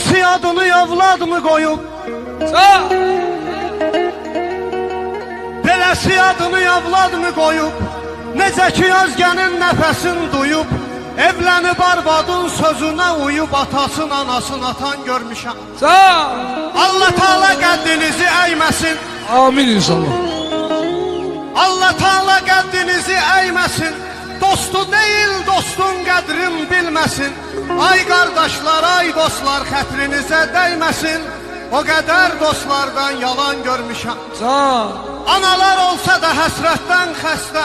Belası adını evlad mı koyup Sağ. Belası adını evlad mı koyup Necə ki özgenin nefesin duyup Evlenip arvadın sözüne uyup Atasın anasın atan görmüşəm Sağ. Allah Teala qəddinizi əyməsin Amin inşallah. Allah Teala qəddinizi əyməsin Dostu deyil dostun qədrin bilməsin. Ay qardaşlar ay dostlar xətrinizə dəyməsin. O qədər dostlardan yalan görmüşəm. Sağ. Analar olsa da həsrətdən xəstə.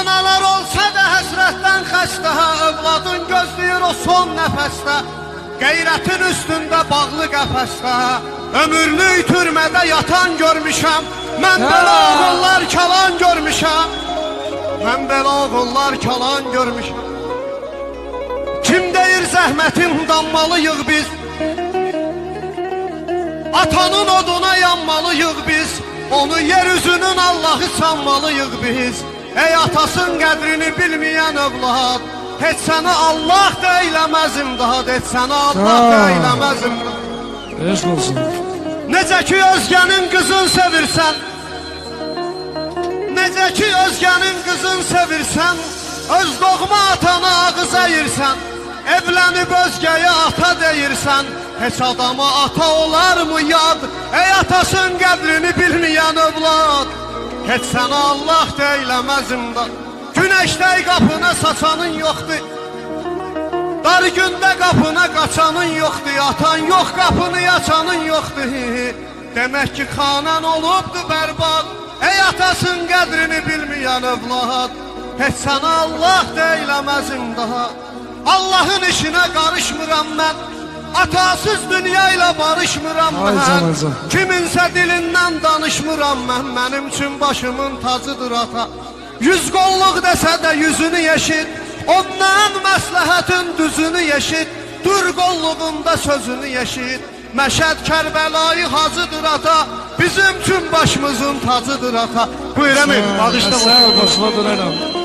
Analar olsa da həsrətdən xəstə. Övladın gözləyir o son nəfəsdə. Qeyrətin üstündə bağlı qəfəsdə. Ömürlü türmədə yatan görmüşəm. Mən belə oğullar kalan görmüşəm Mən belə oğullar kalan görmüşəm Kim deyir zəhmətim dammalıyıq biz? Atanın oduna yanmalıyıq biz. Onu yeryüzünün Allahı sanmalıyıq biz. Ey atasın qədrini bilməyən övlad Heç səni Allah da eyləməz imdad Heç səni Allah da eyləməz imdad olsun. Necə ki özgənin qızın sevirsən Necə ki özgənin qızın sevirsən Öz doğma atana ağız əyirsən Evlənib özgəyə ata deyirsən Heç adama ata olarmı yad Ey atasın qədrini bilməyən övlad Heç sənə Allah deyləməz imdad Günəşdə qapına saçanın yoxdur Dar gündə qapına qaçanın yoxdur, atan yox, qapını açanın yoxdur. Demək ki, xanan olubdu bərbad. Ey atasın qədrini bilməyən övlad, heç sənə Allah deyləməz imdad. Allahın işinə qarışmıram mən. Atasız dünya ilə barışmıram mən. Kiminsə dilindən danışmıram mən. Mənim üçün başımın tacıdır ata. Yüz qolluq desə də yüzünü yeşit. Ondan məsləhətin düzünü yeşit. Dur qolluğunda sözünü yeşit. Məşəd Kərbəlayı hacıdır ata. Bizim üçün başımızın tacıdır ata. Buyur əmim, bağışla. Sağ ol. Başına dönelim.